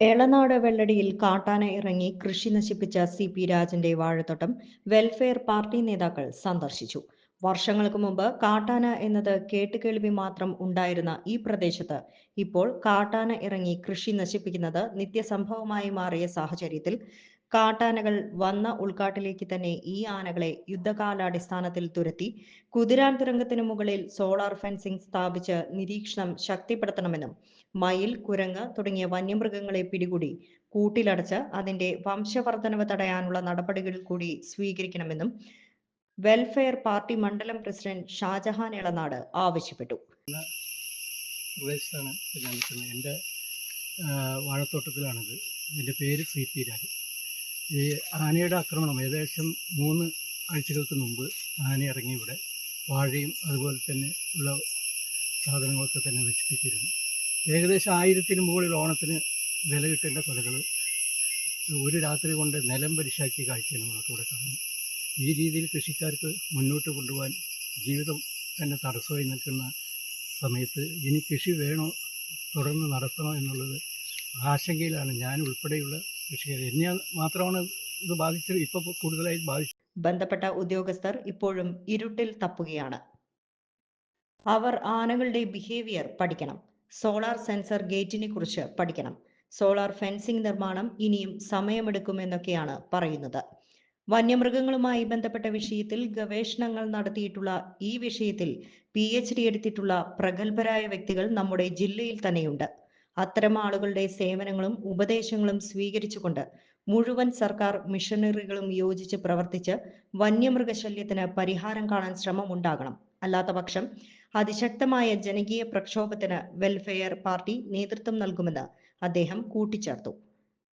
എളനാട് വെള്ളടിയിൽ കാട്ടാന ഇറങ്ങി കൃഷി നശിപ്പിച്ച സി പി രാജന്റെ വാഴത്തോട്ടം വെൽഫെയർ പാർട്ടി നേതാക്കൾ സന്ദർശിച്ചു. വർഷങ്ങൾക്ക് മുമ്പ് കാട്ടാന എന്നത് കേട്ടുകേൾവി മാത്രം ഉണ്ടായിരുന്ന ഈ പ്രദേശത്ത് ഇപ്പോൾ കാട്ടാന ഇറങ്ങി കൃഷി നശിപ്പിക്കുന്നത് നിത്യസംഭവമായി മാറിയ സാഹചര്യത്തിൽ കാട്ടാനകൾ വന്ന ഉൾക്കാട്ടിലേക്ക് തന്നെ ഈ ആനകളെ യുദ്ധകാലാടിസ്ഥാനത്തിൽ തുരത്തി കുതിരാൻ തുരങ്കത്തിനു മുകളിൽ സോളാർ ഫെൻസിംഗ് സ്ഥാപിച്ച് നിരീക്ഷണം ശക്തിപ്പെടുത്തണമെന്നും മയിൽ കുരങ്ങ് തുടങ്ങിയ വന്യമൃഗങ്ങളെ പിടികൂടി കൂട്ടിലടച്ച് അതിന്റെ വംശവർദ്ധനവ് തടയാനുള്ള നടപടികൾ കൂടി സ്വീകരിക്കണമെന്നും വെൽഫെയർ പാർട്ടി മണ്ഡലം പ്രസിഡന്റ് ഷാജഹാൻ ഇളനാട് ആവശ്യപ്പെട്ടു. നിൽക്കുന്നത് എന്റെ വാഴത്തോട്ടത്തിലാണിത്. എന്റെ പേര് സി പി രാജ്. ഈ ആനയുടെ ആക്രമണം ഏകദേശം മൂന്ന് ആഴ്ചകൾക്ക് മുമ്പ് ആന ഇറങ്ങി ഇവിടെ വാഴയും അതുപോലെ തന്നെ ഉള്ള സാധനങ്ങളൊക്കെ തന്നെ നശിപ്പിച്ചിരുന്നു. ഏകദേശം ആയിരത്തിന് മുകളിൽ ഓണത്തിന് വില കിട്ടേണ്ട കൊലകൾ ഒരു രാത്രി കൊണ്ട് നിലം പരിശാക്കിയ കാഴ്ചയാണ് നമുക്കിവിടെ കാണുന്നത്. ഈ രീതിയിൽ കൃഷിക്കാർക്ക് മുന്നോട്ട് കൊണ്ടുപോകാൻ ജീവിതം തന്നെ തടസ്സമായി നിൽക്കുന്ന സമയത്ത് ഇനി കൃഷി വേണോ തുടർന്ന് നടത്തണോ എന്നുള്ളത് ആശങ്കയിലാണ്. ഞാൻ ഉൾപ്പെടെയുള്ള കൃഷിക്കാർ. എന്നെ മാത്രമാണ് ഇത് ബാധിച്ചത്. ഇപ്പോൾ കൂടുതലായി ബാധിച്ചത് ബന്ധപ്പെട്ട ഉദ്യോഗസ്ഥർ ഇപ്പോഴും ഇരുട്ടിൽ തപ്പുകയാണ്. അവർ ആനകളുടെ ബിഹേവിയർ പഠിക്കണം. സോളാർ സെൻസർ ഗേറ്റിനെ കുറിച്ച് പഠിക്കണം. സോളാർ ഫെൻസിംഗ് നിർമ്മാണം ഇനിയും സമയമെടുക്കുമെന്നൊക്കെയാണ് പറയുന്നത്. വന്യമൃഗങ്ങളുമായി ബന്ധപ്പെട്ട വിഷയത്തിൽ ഗവേഷണങ്ങൾ നടത്തിയിട്ടുള്ള ഈ വിഷയത്തിൽ പി എച്ച് ഡി എടുത്തിട്ടുള്ള പ്രഗത്ഭരായ വ്യക്തികൾ നമ്മുടെ ജില്ലയിൽ തന്നെയുണ്ട്. അത്തരം ആളുകളുടെ സേവനങ്ങളും ഉപദേശങ്ങളും സ്വീകരിച്ചുകൊണ്ട് മുഴുവൻ സർക്കാർ മിഷനറികളും യോജിച്ച് പ്രവർത്തിച്ച് വന്യമൃഗശല്യത്തിന് പരിഹാരം കാണാൻ ശ്രമം ഉണ്ടാകണം അല്ലാത്ത പക്ഷം അതിശക്തമായ ജനകീയ പ്രക്ഷോഭത്തിന് വെൽഫെയർ പാർട്ടി നേതൃത്വം നൽകുമെന്ന് അദ്ദേഹം കൂട്ടിച്ചേർത്തു.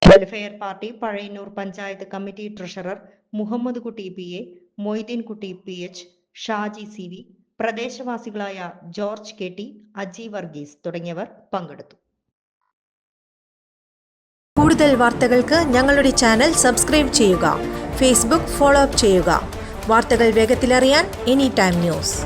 Welfare party Pazhayannur panchayat committee treasurer Muhammad Kutty P A Moideen Kutty P H Shaji C V പ്രദേശവാസികളായ George K T Aji Varghese തുടങ്ങിയവർ പങ്കെടുത്തു. കൂടുതൽ വാർത്തകൾക്ക് ഞങ്ങളുടെ ചാനൽ സബ്സ്ക്രൈബ് ചെയ്യുക ഫേസ്ബുക്ക് ഫോളോ അപ്പ് ചെയ്യുക. വാർത്തകൾ വേഗത്തിലറിയാൻ എനി ടൈം ന്യൂസ്